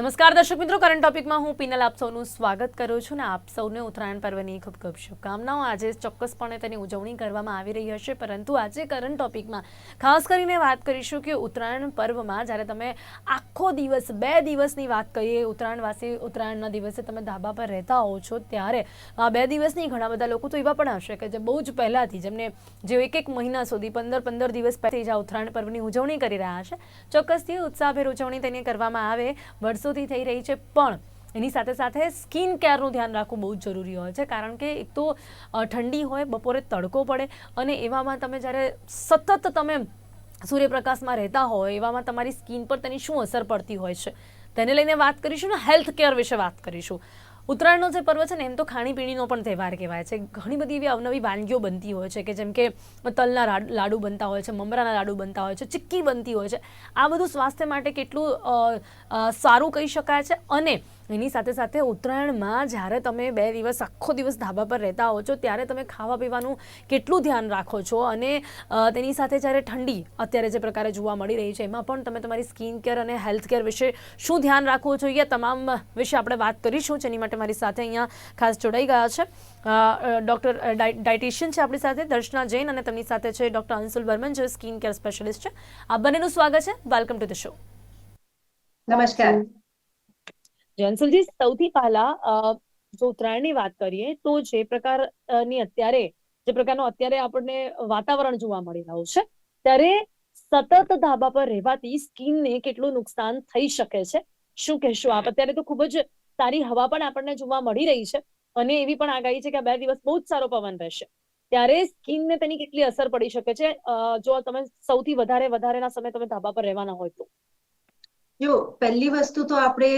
નમસ્કાર, દર્શક મિત્રો. કરંટ ટોપિકમાં હું પિનલ આપ સૌનું સ્વાગત કરું છું ને આપ સૌને ઉત્તરાયણ પર્વની ખૂબ ખૂબ શુભકામનાઓ. આજે ચોક્કસપણે તેની ઉજવણી કરવામાં આવી રહી હશે, પરંતુ આજે કરંટ ટોપિકમાં ખાસ કરીને વાત કરીશું કે ઉત્તરાયણ પર્વમાં જ્યારે તમે આખો દિવસ, બે દિવસની વાત કરીએ, ઉત્તરાયણવાસી, ઉત્તરાયણના દિવસે તમે ધાબા પર રહેતા હો છો, ત્યારે આ બે દિવસની ઘણા બધા લોકો તો એવા પણ હશે કે જે બહુ જ પહેલાંથી, જેમને જે એક એક મહિના સુધી પંદર પંદર દિવસ પહેલાંથી જ આ ઉત્તરાયણ પર્વની ઉજવણી કરી રહ્યા છે. ચોક્કસથી ઉત્સાહભેર ઉજવણી તેની કરવામાં આવે. વર્ષોથી થઈ રહી છે, પણ એની સાથે સાથે સ્કિન કેરનું ધ્યાન રાખવું બહુ જ જરૂરી હોય છે, કારણ કે એક તો ઠંડી હોય, બપોરે તડકો પડે, અને એવામાં તમે જ્યારે સતત તમે સૂર્યપ્રકાશમાં રહેતા હોય, એવામાં તમારી સ્કિન પર તેની શું અસર પડતી હોય છે, તેને લઈને વાત કરીશું ને હેલ્થ કેર વિશે વાત કરીશું. ઉત્તરાયણનો જે પર્વ છે ને, એમ તો ખાણીપીણીનો પણ તહેવાર કહેવાય છે. ઘણી બધી એવી અવનવી વાનગીઓ બનતી હોય છે કે જેમ કે તલના લાડુ બનતા હોય છે, મમરાના લાડુ બનતા હોય છે, ચીક્કી બનતી હોય છે. આ બધું સ્વાસ્થ્ય માટે કેટલું સારું કહી શકાય છે અને એની સાથે સાથે ઉત્તરાયણમાં જ્યારે તમે બે દિવસ આખો દિવસ ધાબા પર રહેતા હો છો, ત્યારે તમે ખાવા પીવાનું કેટલું ધ્યાન રાખો છો? અને તેની સાથે જ્યારે ઠંડી અત્યારે જે પ્રકારે જોવા મળી રહી છે, એમાં પણ તમે તમારી સ્કિન કેર અને હેલ્થ કેર વિશે શું ધ્યાન રાખવું જોઈએ? તમામ વિશે આપણે વાત કરીશું, જેની માટે મારી સાથે અહીંયા ખાસ જોડાઈ ગયા છે. ડૉક્ટર ડાયટિશિયન છે આપણી સાથે, દર્શના જૈન અને તેમની સાથે છે ડૉક્ટર અંશુલ બર્મન જે સ્કિન કેર સ્પેશિયલિસ્ટ છે. આ બંનેનું સ્વાગત છે. Welcome to the show. નમસ્કાર. જયંસુલજી સૌથી પહેલા જો ઉત્તરાયણની વાત કરીએ, તો જે પ્રકારની અત્યારે, જે પ્રકારનો અત્યારે આપણને વાતાવરણ જોવા મળી રહ્યું છે, ત્યારે સતત ધાબા પર રહેવાથી સ્કિનને કેટલું નુકસાન થઈ શકે છે? શું કહેશો આપ? અત્યારે તો ખૂબ જ સારી હવા પણ આપણને જોવા મળી રહી છે, અને એવી પણ આગાહી છે કે બે દિવસ બહુ જ સારો પવન રહેશે. ત્યારે સ્કિનને તેની કેટલી અસર પડી શકે છે? જો તમે સૌથી વધારે, વધારેના સમય તમે ધાબા પર રહેવાના હોય તો. જો પહેલી વસ્તુ તો આપણે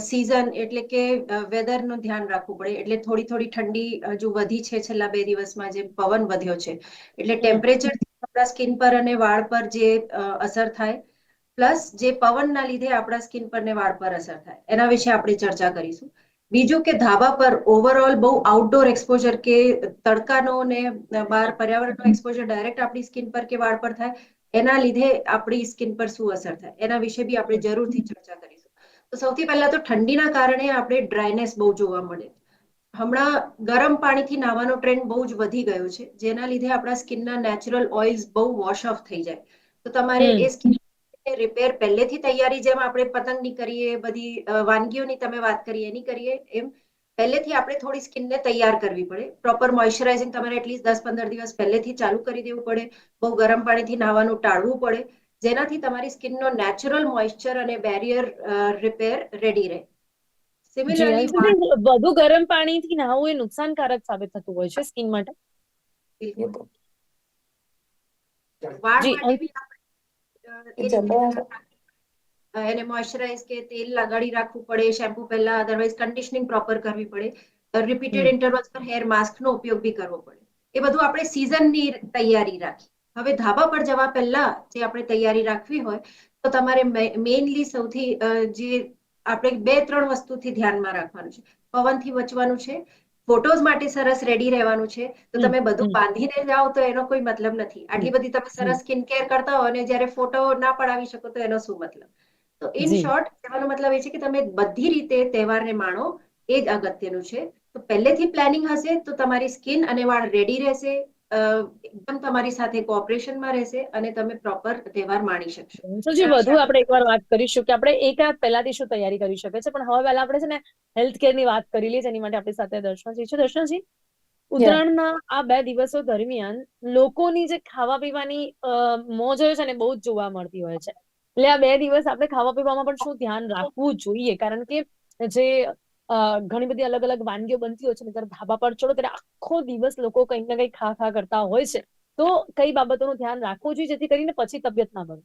સીઝન એટલે કે વેધરનું ધ્યાન રાખવું પડે. એટલે થોડી થોડી ઠંડી હજુ વધી છે છેલ્લા બે દિવસમાં જે પવન વધ્યો છે. એટલે ટેમ્પરેચર આપણા સ્કિન પર અને વાળ પર જે અસર થાય પ્લસ જે પવનના લીધે આપણા સ્કિન પર ને વાળ પર અસર થાય. એના વિશે આપણે ચર્ચા કરીશું. બીજું કે ધાબા પર ઓવરઓલ બહુ આઉટડોર એક્સપોઝર કે તડકાનો ને બહાર પર્યાવરણનો એક્સપોઝર ડાયરેક્ટ આપણી સ્કિન પર કે વાળ પર થાય એના લીધે આપણી સ્કિન પર શું અસર થાય? એના વિશે બી આપણે જરૂરથી ચર્ચા કરીશું. તો સૌથી પહેલા તો ઠંડીના કારણે આપણે ડ્રાયનેસ બહુ જોવા મળે હમણાં ગરમ પાણીથી નાવાનો ટ્રેન્ડ બહુ જ વધી ગયો છે. જેના લીધે આપણા સ્કિનના નેચરલ ઓઇલ્સ બહુ વોશ ઓફ થઈ જાય. તો તમારે એ સ્કિન રિપેર પહેલેથી તૈયારી જેમ આપણે પતંગની કરીએ બધી વાનગીઓની તમે વાત કરીએ એની કરીએ એમ. પહેલેથી આપણે થોડી સ્કિનને તૈયાર કરવી પડે. પ્રોપર મોઇશ્ચરાઇઝિંગ તમારે એટલીસ્ટ દસ પંદર દિવસ પહેલેથી ચાલુ કરી દેવું પડે. બહુ ગરમ પાણીથી નાહવાનું ટાળવું પડે. જેનાથી તમારી સ્કિનનો નેચરલ મોઇશ્ચર અને બેરિયર રિપેર રેડી રહે. સિમિલરલી વધુ ગરમ પાણીથી નાહવું એ નુકસાનકારક સાબિત થતું હોય છે સ્કિન માટે. બિલકુલ. વાળ માટે બી આપણે, એને મોઇશ્ચરાઇઝ કે તેલ લગાડી રાખવું પડે શેમ્પુ પહેલા અધરવાઇઝ કન્ડિશનિંગ પ્રોપર કરવી પડે. રિપીટેડ ઇન્ટરવલ્સ પર હેર માસ્કનો ઉપયોગ બી કરવો પડે. એ બધું આપણે સિઝનની તૈયારી રાખી હવે ધાબા પર જવા પહેલા જે આપણે તૈયારી રાખવી હોય તો તમારે મેઇનલી સૌથી જે આપણે બે ત્રણ વસ્તુથી ધ્યાનમાં રાખવાનું છે. પવનથી બચવાનું છે. ફોટોઝ માટે સરસ રેડી રહેવાનું છે. તો તમે બધું બાંધીને જાઓ તો એનો કોઈ મતલબ નથી. આટલી બધી તમે સરસ સ્કિન કેર કરતા હો અને જ્યારે ફોટો ના પડાવી શકો તો એનો શું મતલબ? તો ઇન શોર્ટ કહેવાનો મતલબ એ છે કે તમે બધી રીતે તહેવારને માણો એ જ અગત્યનું છે. તો પહેલેથી પ્લાનિંગ હશે તો તમારી સ્કિન અને વાળ રેડી રહેશે એકદમ તમારી સાથે કોઓપરેશનમાં રહેશે અને તમે પ્રોપર તહેવાર માણી શકશો. સુજી વધુ આપણે એકવાર વાત કરીશું કે આપણે એક આ પહેલાથી શું તૈયારી કરી શકે છે પણ હવે પહેલા આપણે છે ને હેલ્થ કેરની વાત કરી લઈએ જેની માટે આપણી સાથે દર્શનજી છે. દર્શનજી ઉત્તરાયણના આ બે દિવસો દરમિયાન લોકોની જે ખાવા પીવાની અ, મોજ હોય છે ને બહુ જ જોવા મળતી હોય છે. એટલે આ બે દિવસ આપણે ખાવા પીવામાં પણ શું ધ્યાન રાખવું જોઈએ? કારણ કે જે ઘણી બધી અલગ અલગ વાનગીઓ બનતી હોય છે ત્યારે ધાબા પર ચડો ત્યારે આખો દિવસ લોકો કંઈક ને કંઈક ખા ખા કરતા હોય છે. તો કઈ બાબતોનું ધ્યાન રાખવું જોઈએ જેથી કરીને પછી તબિયત ના બને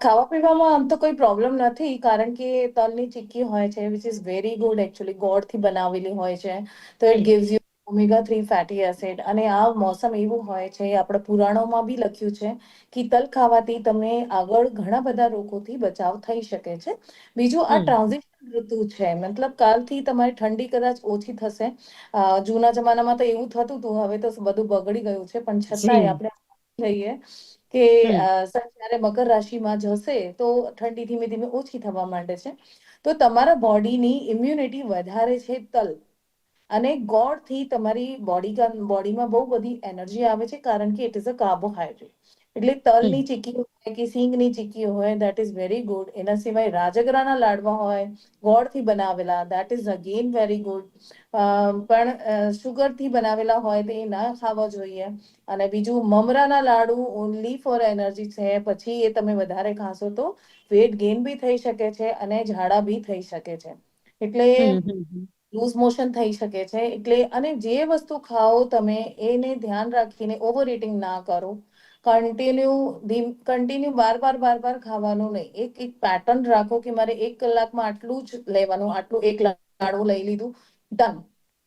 ખાવા પીવામાં આમ તો કોઈ પ્રોબ્લેમ નથી, કારણ કે તલની ચીક્કી હોય છે which is very good actually ગોળથી બનાવેલી હોય છે. તો it. Gives you omega three fatty acid અને આ મોસમ એવું હોય છે આપણે પુરાણોમાં બી લખ્યું છે કે તલ ખાવાથી તમને આગળ ઘણા બધા રોગોથી બચાવ થઈ શકે છે. બીજું આ ટ્રાન્ઝિશન ઋતુ છે મતલબ કાલથી તમારી ઠંડી કદાચ ઓછી થશે. જૂના જમાનામાં તો એવું થતું હતું હવે તો બધું બગડી ગયું છે પણ છતાંય આપણે લઈએ કે. જ્યારે મકર રાશિમાં જશે તો ઠંડી ધીમે ધીમે ઓછી થવા માંડે છે. તો તમારા બોડીની ઇમ્યુનિટી વધારે છે તલ. અને ગોળથી તમારી બોડી બોડીમાં બહુ બધી એનર્જી આવે છે કારણ કે ઇટ ઇઝ અ કાર્બોહાઈડ્રેટ એટલે તલની ચીકી હોય કે સિંગની ચીકી હોય દેટ ઇઝ વેરી ગુડ એના સિવાય રાજગરાના લાડવા હોય ગોળથી બનાવેલા that is again very good પણ શુગરથી બનાવેલા હોય તો એ ના ખાવા જોઈએ. અને બીજું મમરાના લાડુ ઓનલી ફોર એનર્જી છે. પછી એ તમે વધારે ખાશો તો વેટ ગેઇન બી થઈ શકે છે અને ઝાડા બી થઈ શકે છે. એટલે. લૂઝ મોશન થઈ શકે છે. એટલે અને જે વસ્તુ ખાઓ તમે, એને ધ્યાન રાખીને ઓવર ઇટિંગ ના કરો. કન્ટિન્યુ કન્ટિન્યુ બાર બાર બાર બાર ખાવાનું નહીં. એક એક પેટર્ન રાખો કે મારે એક કલાકમાં આટલું જ લેવાનું, આટલું એક લાડુ લઈ લીધું ડન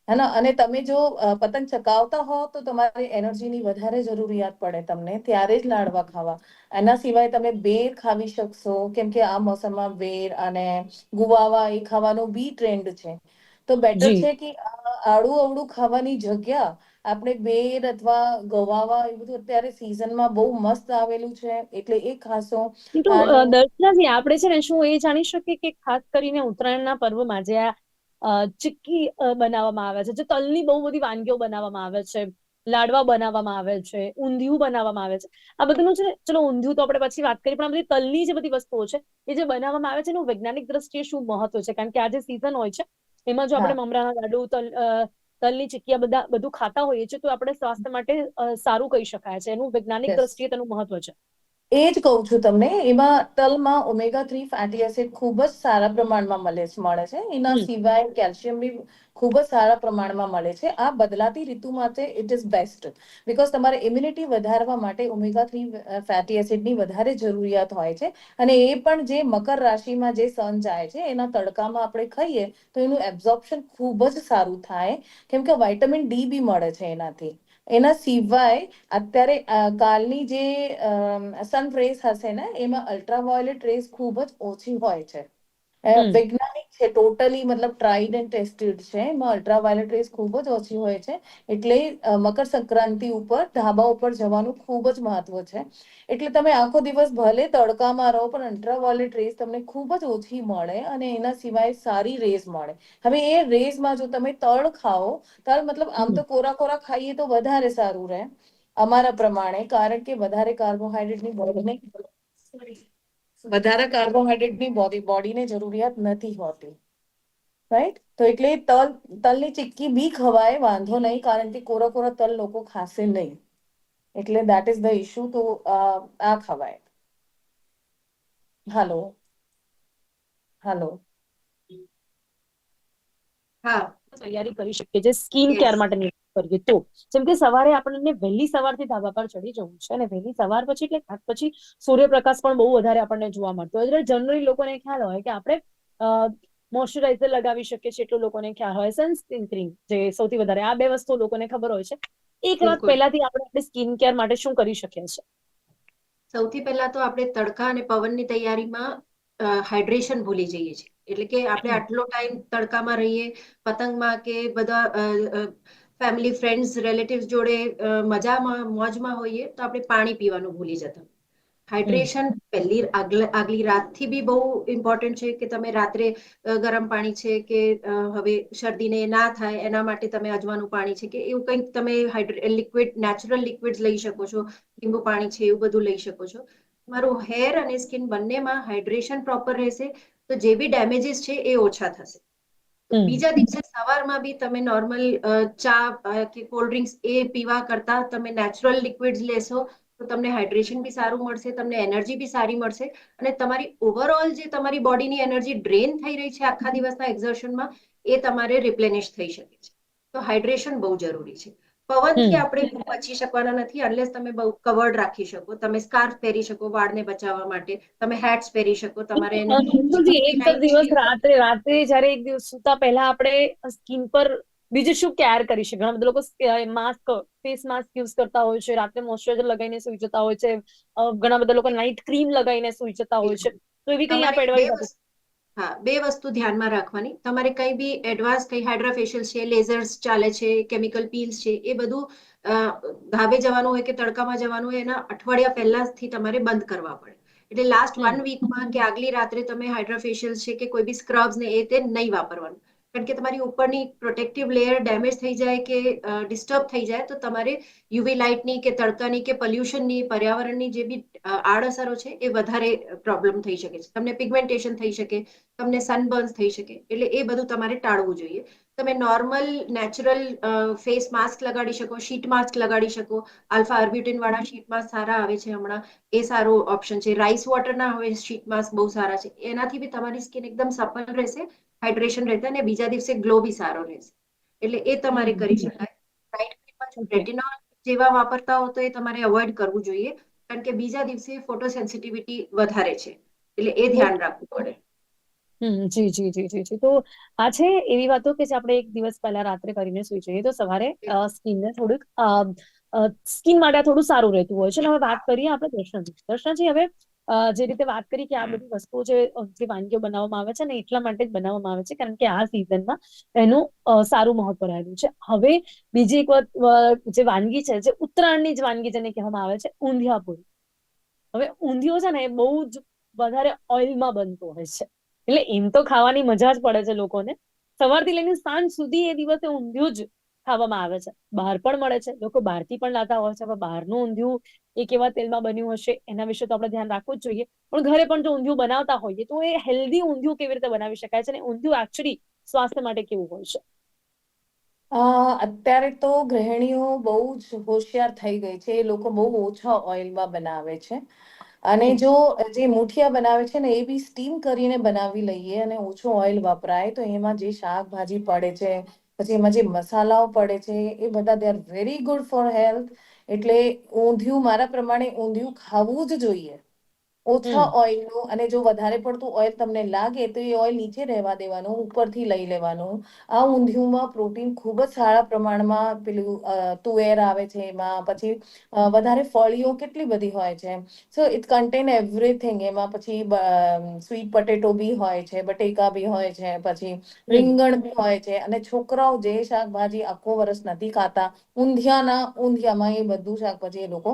હેના અને તમે જો પતંગ ચકાવતા હો તો તમારે એનર્જીની વધારે જરૂરિયાત પડે તમને. ત્યારે જ લાડવા ખાવા. એના સિવાય તમે બેર ખાવી શકશો. કેમ કે આ મોસમમાં બેર અને ગુવાવા એ ખાવાનો બી ટ્રેન્ડ છે. તો બેટર છે કે આડું અવડું ખાવાની જગ્યા આપણે બેર અથવા ગવાવા એ બધું અત્યારે સિઝનમાં બહુ મસ્ત આવેલું છે. એટલે એ ખાસો દર્શનાજી આપણે છે ને શું એ જાણી શકીએ કે ખાસ કરીને ઉત્તરાયણના પર્વમાં જે આ ચીક્કી બનાવવામાં આવે છે જે તલની બહુ બધી વાનગીઓ બનાવવામાં આવે છે લાડવા બનાવવામાં આવે છે ઊંધિયું બનાવવામાં આવે છે. આ બધું છે ચલો ઊંધિયું તો આપણે પછી વાત કરી પણ આ બધી તલની જે બધી વસ્તુઓ છે એ જે બનાવવામાં આવે છે એનું વૈજ્ઞાનિક દ્રષ્ટિએ શું મહત્વ છે? કારણ કે આ જે સીઝન હોય છે એમાં જો આપણે મમરાના લાડુ તલ તલની ચીકીયા બધા બધું ખાતા હોઈએ છીએ તો આપણે સ્વાસ્થ્ય માટે સારું કહી શકાય છે. એનું વૈજ્ઞાનિક દ્રષ્ટિએ તેનું મહત્વ છે. એ જ કહું છું તમને એમાં તલમાં ઓમેગા થ્રી ફેટી એસિડ ખૂબ જ સારા પ્રમાણમાં મળે મળે છે. એના સિવાય કેલ્શિયમ બી ખૂબ જ સારા પ્રમાણમાં મળે છે. આ બદલાતી ઋતુ માટે ઇટ ઇઝ બેસ્ટ બીકોઝ તમારે ઇમ્યુનિટી વધારવા માટે ઓમેગા થ્રી ફેટી એસિડની વધારે જરૂરિયાત હોય છે. અને એ પણ જે મકર રાશિમાં જે સન જાય છે એના તડકામાં આપણે ખાઈએ તો એનું એબ્ઝોર્પ્શન ખૂબ જ સારું થાય. કેમ કે વાઇટામિન ડી બી મળે છે એનાથી. એના સિવાય અત્યારે કાલની જે સન રેઝ હશે ને એમાં અલ્ટ્રાવાયોલેટ રેઝ ખૂબ જ ઓછી હોય છે. વૈજ્ઞાનિક છે ટોટલી મતલબ ટ્રાઈડ એન્ડ ટેસ્ટેડ છે. એમાં અલ્ટ્રાવાયોલેટ રેસ ખૂબ જ ઓછી હોય છે. એટલે મકર સંક્રાંતિ ઉપર ધાબા ઉપર જવાનું ખૂબ જ મહત્વ છે. એટલે તમે આખો દિવસ ભલે તડકામાં રહો, પણ અલ્ટ્રાવાયોલેટ રેસ તમને ખૂબ જ ઓછી મળે અને એના સિવાય સારી રેસ મળે. હવે એ રેઝમાં જો તમે તળ ખાઓ, તળ મતલબ આમ તો કોરા કોરા ખાઈએ તો વધારે સારું રહે, અમારા પ્રમાણે, કારણ કે વધારે કાર્બોહાઈડ્રેટની બોડીને વધારે કાર્બોહાઈડ્રેટની બોડી બોડીને જરૂરિયાત નથી હોતી. રાઈટ તો એટલે તલ તલની ચીક્કી બી ખવાય વાંધો નહીં કારણ કે કોરા કોરા તલ લોકો ખાશે નહીં. એટલે દેટ ઇઝ ધ ઇશ્યુ તો આ ખવાય. હાલો હાલો હા તૈયારી કરી શકીએ જે સ્કિન કેર માટે કરીએ. તો જેમ કે સવારે આપણને વહેલી સવારથી ધાબા પર ચડી જવું છે અને વહેલી સવાર પછી એટલે ખાસ પછી સૂર્યપ્રકાશ પણ બહુ વધારે આપણને જોવા મળતો હોય. એટલે જનરલી લોકોને ખ્યાલ હોય કે આપણે મોઇશ્ચરાઇઝર લગાવી શકીએ છીએ એટલું લોકોને ખ્યાલ હોય. સનસ્ક્રીન ક્રીમ જે સૌથી વધારે આ બે વસ્તુ લોકોને ખબર હોય છે. એક રાત પહેલાથી આપણે આપણી સ્કિન કેર માટે શું કરી શકીએ છીએ? સૌથી પહેલા તો આપણે તડકા અને પવનની તૈયારીમાં હાઇડ્રેશન ભૂલી જઈએ છીએ. એટલે કે આપણે આટલો ટાઈમ તડકામાં રહીએ પતંગમાં કે બધા ફેમિલી ફ્રેન્ડ્સ રિલેટિવ્સ જોડે મજામાં, મોજમાં હોઈએ તો આપણે પાણી પીવાનું ભૂલી જતા હાઇડ્રેશન પહેલી આગલ- રાતથી બી બહુ ઇમ્પોર્ટન્ટ છે કે તમે રાત્રે ગરમ પાણી છે કે હવે શરદીને ના થાય એના માટે તમે અજવાનું પાણી છે કે એવું કંઈક તમે લિક્વિડ નેચરલ લિક્વિડ લઈ શકો છો, લીંબુ પાણી છે એવું બધું લઈ શકો છો તમારું હેર અને સ્કિન બંનેમાં હાઇડ્રેશન પ્રોપર રહેશે તો જે બી ડેમેજીસ છે એ ઓછા થશે. બીજા દિવસે સવારમાં બી તમે નોર્મલ ચા કે કોલ્ડ ડ્રિંક્સ એ પીવા કરતા તમે નેચરલ લિક્વિડ્સ લેશો તો તમને હાઇડ્રેશન બી સારું મળશે તમને એનર્જી બી સારી મળશે. અને તમારી ઓવરઓલ જે તમારી બોડીની એનર્જી ડ્રેન થઈ રહી છે આખા દિવસના એક્ઝર્શનમાં એ તમારે રિપ્લેનિશ થઈ શકે છે. તો હાઇડ્રેશન બહુ જરૂરી છે. પવનથી. આપણે બચી શકવાના નથી અનલેસ તમે બહુ કવર્ડ રાખી શકો. તમે સ્કાર્ફ પહેરી શકો વાળને બચાવવા માટે. તમે હેટ્સ પહેરી શકો. તમારે એક દિવસ રાત્રે રાત્રે જયારે એક દિવસ સુતા પહેલા આપણે સ્કિન પર બીજું શું કેર કરી શકીએ? ઘણા બધા લોકો માસ્ક ફેસ માસ્ક યુઝ કરતા હોય છે. રાત્રે મોઇશ્ચરાઇઝર લગાવીને સુઈ જતા હોય છે. ઘણા બધા લોકો નાઇટ ક્રીમ લગાવીને સુઈ જતા હોય છે. તો એવી કઈ આપણે એડવાઇસ હા બે વસ્તુ ધ્યાનમાં રાખવાની. તમારે કઈ બી એડવાન્સ કઈ હાઇડ્રાફેશિયલ છે લેઝર્સ ચાલે છે કેમિકલ પીલ્સ છે એ બધું અ, ધાબે જવાનું હોય કે તડકામાં જવાનું હોય એના અઠવાડિયા પહેલાથી તમારે બંધ કરવા પડે. એટલે લાસ્ટ વન વીકમાં કે આગલી રાત્રે તમે હાઇડ્રાફેશિયલ છે કે કોઈ બી સ્ક્રબ્સ ને એ તે નહીં વાપરવાનું. કારણ કે તમારી ઉપરની પ્રોટેક્ટિવ લેયર ડેમેજ થઈ જાય કે ડિસ્ટર્બ થઈ જાય, તો તમારે યુવી લાઇટની કે તડકાની કે પોલ્યુશનની પર્યાવરણની જે બી આડઅસરો છે એ વધારે પ્રોબ્લેમ થઈ શકે છે. તમને પિગમેન્ટેશન થઈ શકે, તમને સનબર્ન્સ થઈ શકે, એટલે એ બધું તમારે ટાળવું જોઈએ. તમે નોર્મલ નેચરલ ફેસ માસ્ક લગાડી શકો શીટ માસ્ક લગાડી શકો. આલ્ફા અર્બ્યુટિન વાળા શીટ માસ્ક સારા આવે છે હમણાં. એ સારો ઓપ્શન છે. રાઈસ વોટરના હવે શીટ માસ્ક બહુ સારા છે. એનાથી બી તમારી સ્કિન એકદમ સફળ રહેશે હાઇડ્રેશન રહેશે અને બીજા દિવસે ગ્લો બી સારો રહેશે. એટલે એ તમારે કરી શકાય. રાઈટ રેટિનોલ જેવા વાપરતા હો તો એ તમારે અવોઇડ કરવું જોઈએ. કારણ કે બીજા દિવસે ફોટો સેન્સિટિવિટી વધારે છે. એટલે એ ધ્યાન રાખવું પડે. હમ જી જી જી જી જી. તો આ છે એવી વાતો કે જે આપણે એક દિવસ પહેલા રાત્રે કરીને સુઈ જઈએ તો સવારે સ્કિનને થોડુંક સ્કિન માટે થોડું સારું રહેતું હોય છે. અને હવે વાત કરીએ આપણે દર્શનજી દર્શનજી હવે અ, જે રીતે વાત કરી કે આ બધી વસ્તુઓ જે જે વાનગીઓ બનાવવામાં આવે છે ને એટલા માટે જ બનાવવામાં આવે છે કારણ કે આ સિઝનમાં એનું અ, સારું મહત્વ રહેલું છે. હવે બીજી એક વાત જે વાનગી છે જે ઉત્તરાયણની જ વાનગી જેને કહેવામાં આવે છે ઊંધિયાપુરી હવે ઊંધિયું છે ને એ બહુ જ વધારે ઓઇલમાં બનતું હોય છે. એટલે એમ તો ખાવાની મજા જ પડે છે લોકોને. સવારથી લઈને સાંજ સુધી એ દિવસે ઊંધિયું જ ખાવામાં આવે છે. બહાર પણ મળે છે. લોકો બહારથી પણ લાતા હોય છે. બહારનું ઊંધિયું એ કેવા તેલમાં બન્યું હશે, એના વિશે તો આપણે ધ્યાન રાખવું જ જોઈએ. પણ ઘરે પણ જો ઊંધિયું બનાવતા હોઈએ તો એ હેલ્ધી ઊંધિયું કેવી રીતે બનાવી શકાય છે અને ઊંધિયું એકચ્યુઅલી સ્વાસ્થ્ય માટે કેવું હોય છે? અત્યારે તો ગૃહિણીઓ બહુ જ હોશિયાર થઈ ગઈ છે. એ લોકો બહુ ઓછા ઓઇલમાં બનાવે છે. અને જો જે મુઠિયા બનાવે છે ને એ બી સ્ટીમ કરીને બનાવી લઈએ અને ઓછું ઓઇલ વપરાય તો એમાં જે શાકભાજી પડે છે પછી એમાં જે મસાલાઓ પડે છે એ બધા they are very good for health એટલે ઊંધિયું મારા પ્રમાણે ઊંધિયું ખાવું જ જોઈએ. ઓછા ઓઇલનું અને જો વધારે પડતું ઓઇલ તમને લાગે તો એ ઓઇલ નીચે રહેવા દેવાનું ઉપરથી લઈ લેવાનું. આ ઊંધિયુંમાં પ્રોટીન ખૂબ જ સારા પ્રમાણમાં પેલું તુવેર આવે છે એમાં પછી વધારે ફળીઓ કેટલી બધી હોય છે. સો ઇટ કન્ટેન એવરીથિંગ એમાં પછી સ્વીટ પટેટો બી હોય છે બટેકા બી હોય છે પછી રીંગણ બી હોય છે. અને છોકરાઓ જે શાકભાજી આખો વર્ષ નથી ખાતા ઊંધિયાના ઊંધિયામાં એ બધું શાકભાજી એ લોકો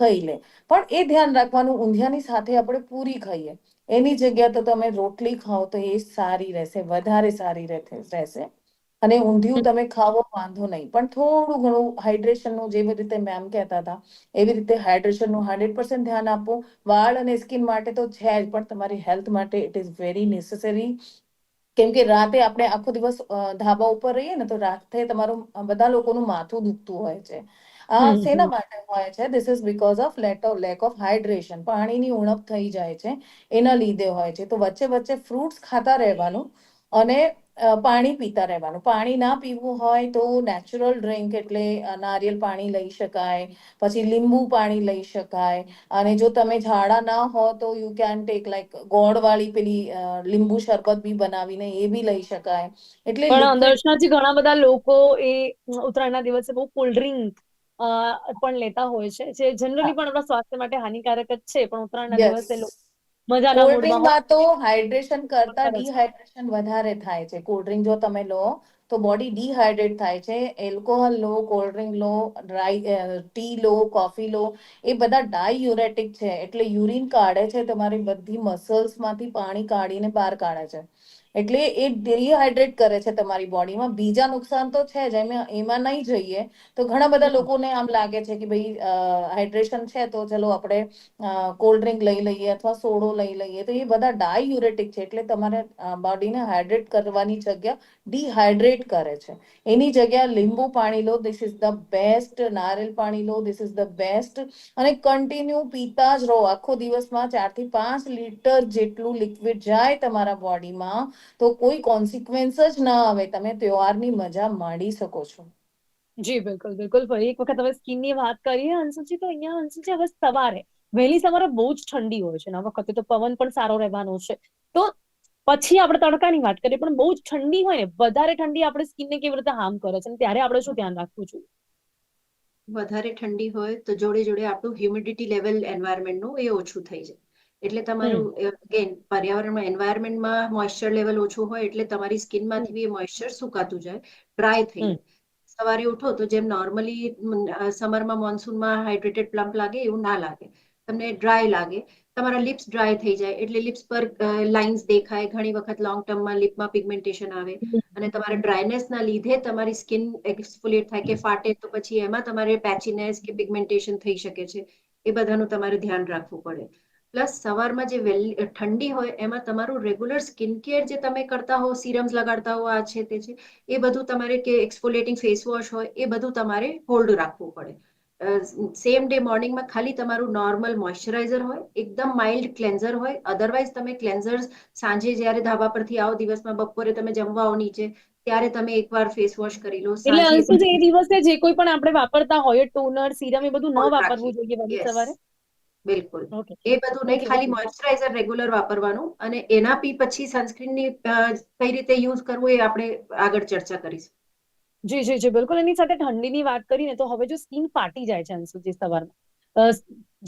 ખાઈ લે. પણ એ ધ્યાન રાખવાનું, ઊંધિયાની સાથે આપણે પૂરી ખાઈએ. એની જગ્યા તો તમે રોટલી ખાઓ તો એ સારી રહેશે, વધારે સારી રહેશે અને ઊંધિયું તમે ખાવો, વાંધો નહીં. પણ થોડું ઘણું હાઇડ્રેશનનું જેવી રીતે મેમ કહેતા હતા, એવી રીતે હાઇડ્રેશનનું હંડ્રેડ પર્સન્ટ ધ્યાન આપો. વાળ અને સ્કિન માટે તો છે જ, પણ તમારી હેલ્થ માટે ઇટ ઇઝ વેરી નેસેસરી કેમ કે રાતે આપણે આખો દિવસ ધાબા ઉપર રહીએ ને તો રાતે તમારું બધા લોકોનું માથું દુખતું હોય છે. શેના માટે હોય છે? This is because of let lack of hydration પાણીની ઉણપ થઈ જાય છે. એના લીધે હોય છે. તો વચ્ચે વચ્ચે ફ્રૂટ્સ ખાતા રહેવાનું અને પાણી પીતા રહેવાનું. પાણી ના પીવું હોય તો નેચરલ ડ્રિંક એટલે નારિયેલ પાણી લઈ શકાય પછી લીંબુ પાણી લઈ શકાય. અને જો તમે ઝાડા ના હો તો યુ કેન ટેક લાઈક ગોળ વાળી પેલી લીંબુ શરબત બી બનાવીને એ બી લઈ શકાય. એટલે પણ લિક્વિડ ઘણા બધા લોકો એ ઉત્તરાયણના દિવસે બહુ કોલ્ડ ડ્રિંક પણ લેતા હોય છે. જે જનરલી પણ આપણા સ્વાસ્થ્ય માટે હાનિકારક જ છે પણ ઉત્તરાયણના દિવસે લોકો મજાના મૂડમાં તો હાઇડ્રેશન કરતા કરે ડિહાઇડ્રેશન વધારે થાય છે. કોલ્ડ ડ્રિંક જો તમે લો તો બોડી ડિહાઇડ્રેટ થાય છે. એલ્કોહોલ લો કોલ્ડ ડ્રિંક લો ડ્રાય ટી લો કોફી લો એ બધા ડાયુરેટિક છે. એટલે યુરિન કાઢે છે તમારી બધી મસલ્સમાંથી પાણી કાઢીને બહાર કાઢે છે. એટલે એ ડિહાઈડ્રેટ કરે છે તમારી બોડીમાં બીજા નુકસાન તો છે જ એમાં નહીં જઈએ. તો ઘણા બધા લોકોને આમ લાગે છે કે ભાઈ હાઇડ્રેશન છે તો ચલો આપણે કોલ્ડ ડ્રિંક લઈ લઈએ અથવા સોડો લઈ લઈએ. તો એ બધા ડાયુરેટિક છે એટલે તમારે બોડીને હાઇડ્રેટ કરવાની જગ્યા ડિહાઇડ્રેટ કરે છે. એની જગ્યા લીંબુ પાણી લો ધીસ ઇઝ ધ બેસ્ટ નારિયેલ પાણી લો ધીસ ઇઝ ધ બેસ્ટ અને કન્ટિન્યુ પીતા જ રહો. આખો દિવસમાં ચારથી પાંચ લીટર જેટલું લિક્વિડ જાય તમારા બોડીમાં તો કોઈ કોન્સિક્વન્સ જ ના આવે. તમે ત્યોહારની મજા માણી શકો છો. જી બિલકુલ બિલકુલ. ફરી એક વખત હવે સ્કિનની વાત કરીએ અંશુજી તો અહીંયા અંશુજી હવે સવારે. વહેલી સવારે બહુ જ ઠંડી હોય છે. આ વખતે તો પવન પણ સારો રહેવાનો છે. તો પછી આપણે તડકાની વાત કરીએ પણ બહુ જ ઠંડી હોય ને વધારે ઠંડી આપણે સ્કિનને કેવી રીતે હાર્મ કરે છે? અને ત્યારે આપણે શું ધ્યાન રાખવું જોઈએ? વધારે ઠંડી હોય તો જોડે જોડે આપણું હ્યુમિડિટી લેવલ એન્વાયરમેન્ટનું એ ઓછું થઈ જાય. એટલે તમારું અગેન પર્યાવરણમાં એન્વાયરમેન્ટમાં મોઇશ્ચર લેવલ ઓછું હોય એટલે તમારી સ્કિનમાંથી બી મોઇશ્ચર સુકાતું જાય ડ્રાય થઈ સવારે ઉઠો તો જેમ નોર્મલી સમરમાં મોન્સૂનમાં હાઇડ્રેટેડ પ્લમ્પ લાગે એવું ના લાગે. તમને ડ્રાય લાગે. તમારા લિપ્સ ડ્રાય થઈ જાય એટલે લિપ્સ પર લાઇન્સ દેખાય. ઘણી વખત લોંગ ટર્મમાં લિપમાં પિગમેન્ટેશન આવે. અને તમારા ડ્રાયનેસના લીધે તમારી સ્કિન એક્સફોલિએટ થાય કે ફાટે તો પછી એમાં તમારે પેચીનેસ કે પિગમેન્ટેશન થઈ શકે છે. એ બધાનું તમારે ધ્યાન રાખવું પડે. પ્લસ સવારમાં જે વહેલી ઠંડી હોય એમાં તમારું રેગ્યુલર સ્કિન કેર જે તમે કરતા હો સિરમ્સ લગાડતા હો આ છે તે છે એ બધું તમારે કે એક્સફોલિએટિંગ ફેસ વોશ હોય એ બધું તમારે હોલ્ડ રાખવું પડે. સેમ ડે મોર્નિંગમાં ખાલી તમારું નોર્મલ મોઇશ્ચરાઇઝર હોય એકદમ માઇલ્ડ ક્લેન્ઝર હોય અધરવાઇઝ તમે ક્લેન્ઝર્સ સાંજે જ્યારે ધાબા પરથી આવો દિવસમાં બપોરે તમે જમવા આવો નીચે ત્યારે તમે એકવાર ફેસ વોશ કરી લો એટલે અંશુ જે દિવસે જે કોઈ પણ આપણે વાપરતા હોય ટોનર સિરમ એ બધું ન વાપરવું જોઈએ સવારે? બિલકુલ. એ બધું નહીં ખાલી મોઇશ્ચરાઇઝર રેગ્યુલર વાપરવાનું અને એના પી પછી સનસ્ક્રીનની કઈ રીતે યુઝ કરવું એ આપણે આગળ ચર્ચા કરીશું. જી જી જી બિલકુલ. એની સાથે ઠંડીની વાત કરીને તો હવે જો સ્કીન ફાટી જાય છે અંશુજી સવારમાં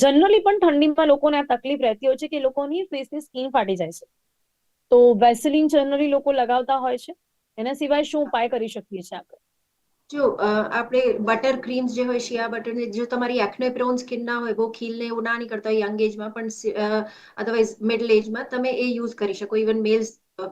જનરલી પણ ઠંડીમાં લોકોને આ તકલીફ રહેતી હોય છે કે લોકોની ફેસની સ્કીન ફાટી જાય છે. તો વેસેલિન જનરલી લોકો લગાવતા હોય છે. એના સિવાય શું ઉપાય કરી શકીએ છીએ આપણે? જો આપણે બટર ક્રીમ્સ જે હોય શિયા બટર જો તમારી એક્ને પ્રોન સ્કિન ના હોય બહુ ખીલ ને એવું ના નીકળતા હોય યંગ એજમાં પણ અધરવાઇઝ મિડલ એજમાં તમે એ યુઝ કરી શકો. Even males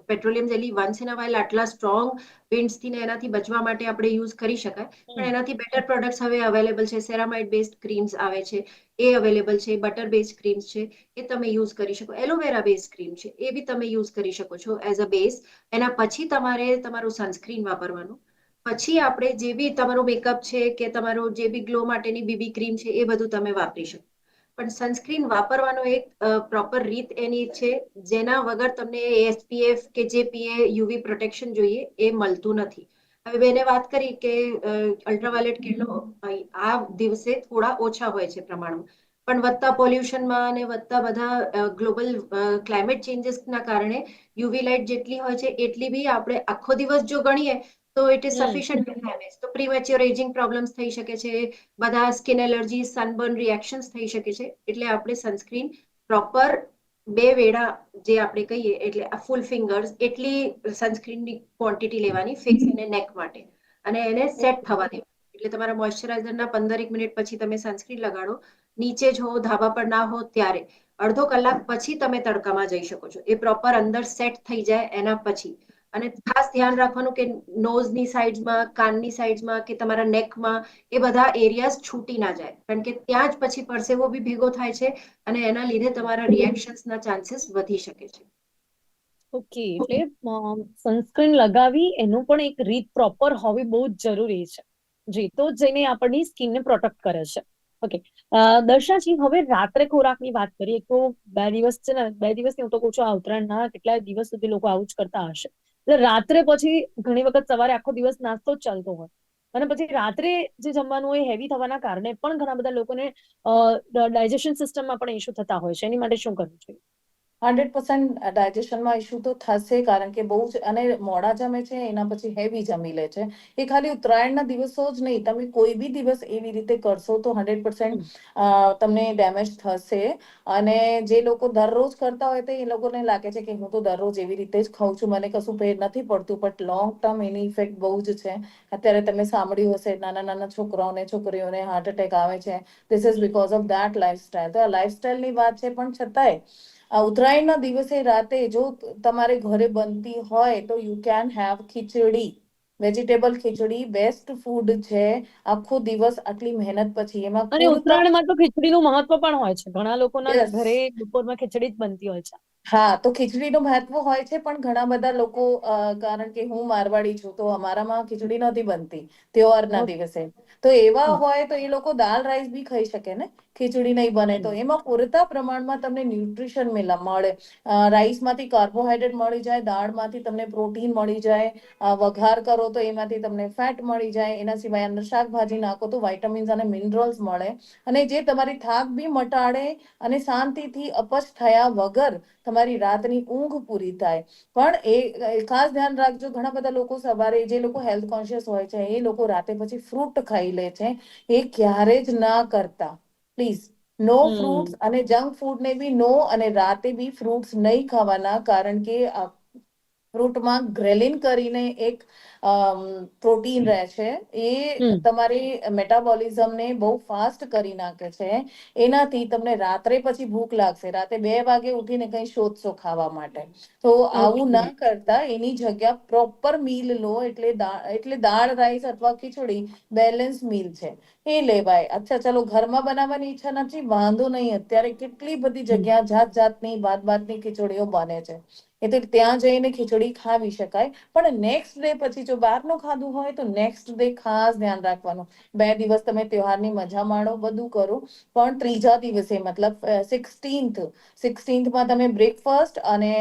petroleum jelly once in a while આટલા સ્ટ્રોંગ વિન્ડ્સથી ને એનાથી બચવા માટે આપણે યુઝ કરી શકાય. પણ એનાથી બેટર પ્રોડક્ટ્સ હવે અવેલેબલ છે. સેરામાઇડ બેસ્ડ ક્રીમ્સ આવે છે. એ અવેલેબલ છે. બટર બેઝ ક્રીમ્સ છે. એ તમે યુઝ કરી શકો. એલોવેરા બેઝ ક્રીમ છે. એ બી તમે યુઝ કરી શકો છો એઝ અ બેઝ એના પછી તમારે તમારું સનસ્ક્રીન વાપરવાનું. પછી આપણે જે બી તમારો મેકઅપ છે કે તમારો જે બી ગ્લો માટેની બીબી ક્રીમ છે એ બધું તમે વાપરી શકો. પણ સનસ્ક્રીન વાપરવાનો એક પ્રોપર રીત એની છે, જેના વગર તમને એસપીએફ કે જે પીએ યુવી પ્રોટેક્શન જોઈએ એ મળતું નથી. હવે બેને વાત કરી કે અલ્ટ્રાવાયોલેટ કિરણો આ દિવસે થોડા ઓછા હોય છે પ્રમાણમાં. પણ વધતા પોલ્યુશનમાં અને વધતા બધા ગ્લોબલ ક્લાઇમેટ ચેન્જીસના કારણે યુવી લાઇટ જેટલી હોય છે, એટલી બી આપણે આખો દિવસ જો ગણીએ તો ઇટ ઇઝ. સફિશિયન્ટ ડેમેજ તો પ્રીમેચ્યોર એજિંગ પ્રોબ્લેમ્સ થઈ શકે છે બધા સ્કિન એલર્જી સનબર્ન રિએક્શન્સ થઈ શકે છે એટલે આપણે સનસ્ક્રીન પ્રોપર બે વેળા જે આપણે કહીએ એટલે આ ફૂલ ફિંગર્સ એટલી સનસ્ક્રીનની ક્વોન્ટિટી લેવાની ફેસ અને નેક માટે. અને એને સેટ થવા દેવા. એટલે તમારા મોઇશ્ચરાઇઝરના પંદરેક મિનિટ પછી તમે સનસ્ક્રીન લગાડો નીચે જ હો ધાબા પર ના હો ત્યારે. અડધો કલાક પછી તમે તડકામાં જઈ શકો છો. એ પ્રોપર અંદર સેટ થઈ જાય એના પછી. અને ખાસ ધ્યાન રાખવાનું કે નોઝની સાઈડમાં, કાનની સાઈડમાં કે તમારા નેકમાં એ બધા એરિયાઝ છૂટી ના જાય. કારણ કે ત્યાં જ પછી પરસેવો બી ભેગો થાય છે અને એના લીધે તમારા રિએક્શન્સના ચાન્સીસ વધી શકે છે. ઓકે, એટલે સનસ્ક્રીન લગાવી એનું પણ એક રીત પ્રોપર હોવી બહુ જ જરૂરી છે. જી તો જઈને આપણી સ્કિનને પ્રોટેક્ટ કરે છે. ઓકે દર્શાજી, હવે રાત્રે ખોરાકની વાત કરીએ તો બે દિવસ છે ને, બે દિવસની હું તો કહું છું આ ઉત્તરાયણના કેટલાય દિવસ સુધી લોકો આવું જ કરતા હશે. એટલે રાત્રે પછી ઘણી વખત સવારે આખો દિવસ નાસ્તો જ ચાલતો હોય. અને પછી રાત્રે જે જમવાનું હોય હેવી થવાના કારણે પણ ઘણા બધા લોકોને ડાયજેશન સિસ્ટમમાં પણ ઇશ્યુ થતા હોય છે. એની માટે શું કરવું જોઈએ? હંડ્રેડ પર્સન્ટ ડાયજેશનમાં ઇશ્યુ તો થશે, કારણ કે બહુ જ, અને મોડા જમે છે, એના પછી હેવી જમી લે છે. એ ખાલી ઉત્તરાયણના દિવસો જ નહીં, તમે કોઈ બી દિવસ એવી રીતે કરશો તો હંડ્રેડ પર્સન્ટ તમને ડેમેજ થશે. અને જે લોકો દરરોજ કરતા હોય તો એ લોકોને લાગે છે કે હું તો દરરોજ એવી રીતે જ ખાઉં છું, મને કશું ફેર નથી પડતું, બટ લોંગ ટર્મ એની ઇફેક્ટ બહુ જ છે. અત્યારે તમે સાંભળ્યું હશે, નાના નાના છોકરાઓને, છોકરીઓને હાર્ટ એટેક આવે છે. This is because of that lifestyle તો આ લાઈફસ્ટાઈલની વાત છે, પણ છતાંય ઉત્તરાયણના દિવસે રાતે જો તમારે ઘરે બનતી હોય તો you can have khichdi. Vegetable khichdi best food છે. આખો દિવસ આટલી મહેનત પછી એમાં અને ઉત્તરાયણમાં તો ખીચડીનું મહત્વ પણ હોય છે. ઘણા લોકોના. ઘરે બપોરમાં ખીચડી જ બનતી હોય છે. હા તો ખીચડીનું મહત્વ હોય છે પણ ઘણા બધા લોકો કારણ કે હું મારવાડી છું તો અમારામાં ખીચડી નથી બનતી. તહેવારના દિવસે. તો એવા હોય તો એ લોકો દાલ રાઈસ બી ખાઈ શકે ને? ખીચડી નહીં બને. તો એમાં પૂરતા પ્રમાણમાં તમને ન્યુટ્રિશન મળે. રાઈસમાંથી કાર્બોહાઈડ્રેટ મળી જાય દાળમાંથી તમને પ્રોટીન મળી જાય વઘાર કરો તો એમાંથી તમને ફેટ મળી જાય એના સિવાય અંદર શાકભાજી નાખો તો વાઇટામિન્સ અને મિનરલ્સ મળે. અને જે તમારી થાક બી મટાડે અને શાંતિથી અપચ થયા વગર તમારી રાતની ઊંઘ પૂરી થાય. પણ એ ખાસ ધ્યાન રાખજો ઘણા બધા લોકો સવારે જે લોકો હેલ્થ કોન્શિયસ હોય છે એ લોકો રાતે પછી ફ્રૂટ ખાઈ લે છે એ ક્યારે જ ના કરતા. Please no. ફ્રૂટ્સ અને જંક ફૂડ ને બી નો અને રાતે બી ફ્રૂટ્સ નહીં ખાવાના કારણ કે ફ્રૂટમાં ગ્રેલિન કરીને એક પ્રોટીન રહે છે એ. તમારી મેટાબોલિઝમને બહુ ફાસ્ટ કરી નાખે છે. એનાથી તમને રાત્રે પછી ભૂખ લાગશે. રાતે બે વાગે ઉઠીને કંઈ શોધશો ખાવા માટે. તો આવું ના કરતા એની જગ્યા પ્રોપર મીલ લો એટલે એટલે દાળ રાઈસ અથવા ખીચડી બેલેન્સ મીલ છે. એ લેવાય. અચ્છા ચલો ઘરમાં બનાવવાની ઈચ્છા નથી વાંધો નહીં. અત્યારે કેટલી બધી જગ્યા જાત જાતની બાદ બાદની ખીચડીઓ બને છે. એટલે ત્યાં જઈને ખીચડી ખાવી શકાય. પણ નેક્સ્ટ ડે પછી જો બહારનું ખાધું હોય તો નેક્સ્ટ ડે ખાસ ધ્યાન રાખવાનું. બે દિવસ તમે તહેવારની મજા માણો બધું કરો. પણ ત્રીજા દિવસે મતલબ સિક્સટીન્થ સિક્સટીન્થમાં તમે બ્રેકફાસ્ટ અને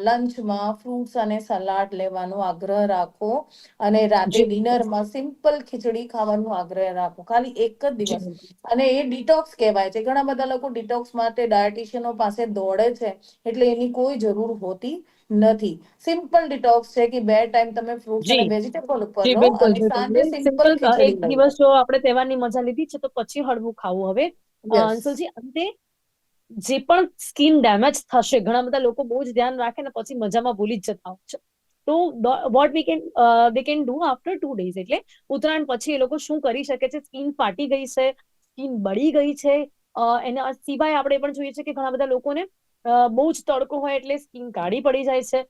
લંચમાં ફ્રૂટ્સ અને સલાડ લેવાનો આગ્રહ રાખો. અને રાતે ડિનરમાં સિમ્પલ ખીચડી ખાવાનો આગ્રહ રાખો. ખાલી એક જ દિવસ. અને એ ડિટોક્સ કહેવાય છે. ઘણા બધા લોકો ડિટોક્સ માટે ડાયટિશિયનો પાસે દોડે છે. એટલે એની કોઈ જરૂર હોતી નથી. સિમ્પલ ડિટોક્સ છે કે બે ટાઈમ તમે ફ્રૂટ અને વેજીટેબલ ઉપર લો અને સાંજે સિમ્પલ એક દિવસ જો આપણે તહેવારની મજા લીધી છે તો પછી હળવું ખાવું હવે. અંશુલજી અંતે જે પણ સ્કિન ડેમેજ થશે ઘણા બધા લોકો બહુ જ ધ્યાન રાખે ને પછી મજામાં ભૂલી જ જતા હોય છે. તો what we can they can do after two days એટલે ઉત્તરાયણ પછી એ લોકો શું કરી શકે છે? સ્કિન ફાટી ગઈ છે સ્કિન બળી ગઈ છે. એના સિવાય આપણે પણ જોઈએ છે કે ઘણા બધા લોકોને બહુ જ તડકો હોય એટલે સ્કિન કાળી પડી જાય છે.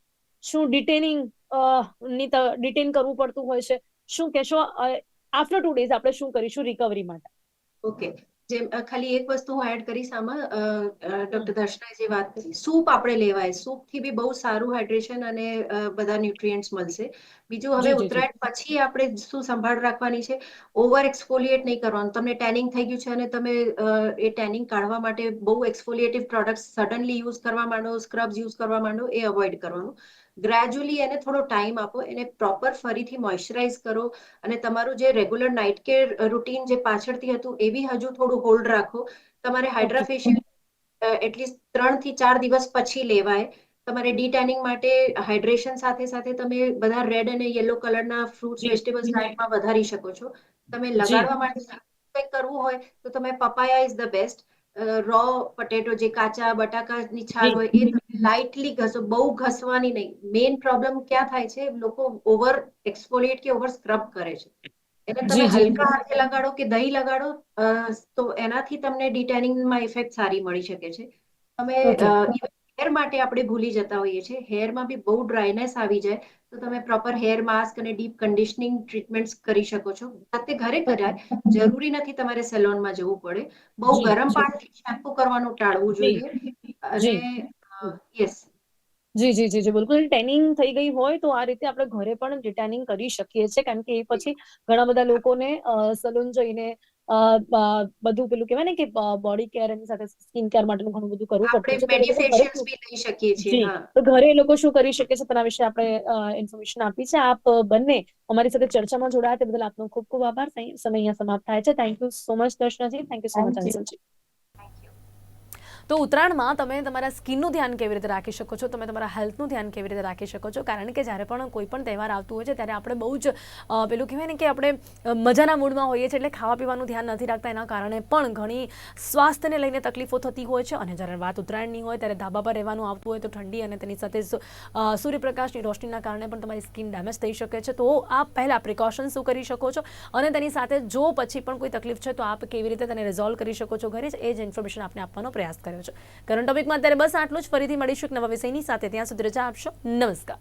શું ડિટેનિંગની ડિટેન કરવું પડતું હોય છે? શું કહેશો? આફ્ટર ટુ ડેઝ આપણે શું કરીશું? રિકવરી માટે. ઓકે જેમ ખાલી એક વસ્તુ હું એડ કરીશ આમાં ડોક્ટર દર્શના જે વાત કરી સૂપ આપણે લેવાય. સૂપથી બી બહુ સારું હાઇડ્રેશન અને બધા ન્યુટ્રિયન્ટ્સ મળશે. બીજું હવે. ઉત્તરાયણ પછી આપણે શું સંભાળ રાખવાની છે? ઓવર એક્સફોલિએટ નહીં કરવાનું. તમને ટેનિંગ થઈ ગયું છે અને તમે એ ટેનિંગ કાઢવા માટે બહુ એક્સફોલિએટિવ પ્રોડક્ટ્સ સડનલી યુઝ કરવા માંડો સ્ક્રબ્સ યુઝ કરવા માંડો એ અવોઇડ કરવાનું. ગ્રેજ્યુઅલી એને થોડો ટાઈમ આપો એને પ્રોપર ફરીથી મોઇશ્ચરાઇઝ કરો અને તમારું જે રેગ્યુલર નાઇટ કેર રૂટીન જે પાછળથી હતું એ બી હજુ થોડું હોલ્ડ રાખો. તમારે હાઇડ્રાફેશિયલ એટલીસ્ટ ત્રણથી ચાર દિવસ પછી લેવાય. તમારે ડીટેનિંગ માટે હાઇડ્રેશન સાથે સાથે તમે બધા રેડ અને યલો કલરના ફ્રૂટ્સ જી. વેજીટેબલ્સ ડાયટમાં વધારી શકો છો. તમે લગાડવા માટે કંઈક કરવું હોય તો તમે papaya is the best raw potato જે કાચા બટાકાની છાલ હોય એ તમે લાઇટલી ઘસો બહુ ઘસવાની નહીં. મેઇન પ્રોબ્લેમ ક્યાં થાય છે? લોકો ઓવર એક્સફોલિએટ કે ઓવર સ્ક્રબ કરે છે. એને તમે. હલકા હાથે લગાડો કે દહીં લગાડો તો એનાથી તમને ડિટેનિંગમાં ઇફેક્ટ સારી મળી શકે છે. તમે. હેર માટે આપણે ભૂલી જતા હોઈએ છીએ. હેરમાં બી બહુ ડ્રાયનેસ આવી જાય. તો તમે પ્રોપર હેર માસ્ક અને ડીપ કન્ડિશનિંગ ટ્રીટમેન્ટ્સ કરી શકો છો. જાતે ઘરે કરાય. જરૂરી નથી તમારે સેલોનમાં જવું પડે. બહુ ગરમ. પાણીથી શેમ્પુ કરવાનું ટાળવું જોઈએ. અને યસ જી જી જી જી. બિલકુલ. ટેનિંગ થઈ ગઈ હોય તો આ રીતે આપણે ઘરે પણ રિટેનિંગ કરી શકીએ છીએ. કારણ કે એ પછી ઘણા બધા લોકોને સલૂન જઈને બધું પેલું કહેવાય ને કે બોડી કેર એની સાથે સ્કિન કેર માટેનું ઘણું બધું કરવું પડતું છે. તો ઘરે એ લોકો શું કરી શકે છે? તેના વિશે આપણે ઇન્ફોર્મેશન આપી છે. આપ બંને અમારી સાથે ચર્ચામાં જોડાયા. તે બદલ આપનો ખૂબ ખૂબ આભાર. સમય અહીંયા સમાપ્ત થાય છે. Thank you so much દર્શનાજી. Thank you so much અંશલજી તો ઉત્તરાયણમાં તમે તમારા સ્કિનનું ધ્યાન કેવી રીતે રાખી શકો છો? તમે તમારા હેલ્થનું ધ્યાન કેવી રીતે રાખી શકો છો? કારણ કે જ્યારે પણ કોઈ પણ તહેવાર આવતું હોય છે, ત્યારે આપણે બહુ જ પેલું કહેવાય ને કે આપણે મજાના મૂડમાં હોઈએ છીએ એટલે ખાવા પીવાનું ધ્યાન નથી રાખતા. એના કારણે પણ ઘણી સ્વાસ્થ્યને લઈને તકલીફો થતી હોય છે. અને જ્યારે વાત ઉત્તરાયણની હોય, ત્યારે ધાબા પર રહેવાનું આવતું હોય તો ઠંડી અને તેની સાથે સૂર્યપ્રકાશની રોશનીના કારણે પણ તમારી સ્કિન ડેમેજ થઈ શકે છે. તો આપ પહેલાં પ્રિકોશન શું કરી શકો છો અને તેની સાથે જો પછી પણ કોઈ તકલીફ છે, તો આપ કેવી રીતે તેને રિઝોલ્વ કરી શકો છો ઘરે જ? એ જ ઇન્ફોર્મેશન આપને આપવાનો પ્રયાસ કર્યો છે. કરંટ ટોપિકમાં અત્યારે બસ આટલું જ. ફરીથી મળીશું એક નવા વિષયની સાથે. ત્યાં સુધી રજા આપશો. નમસ્કાર.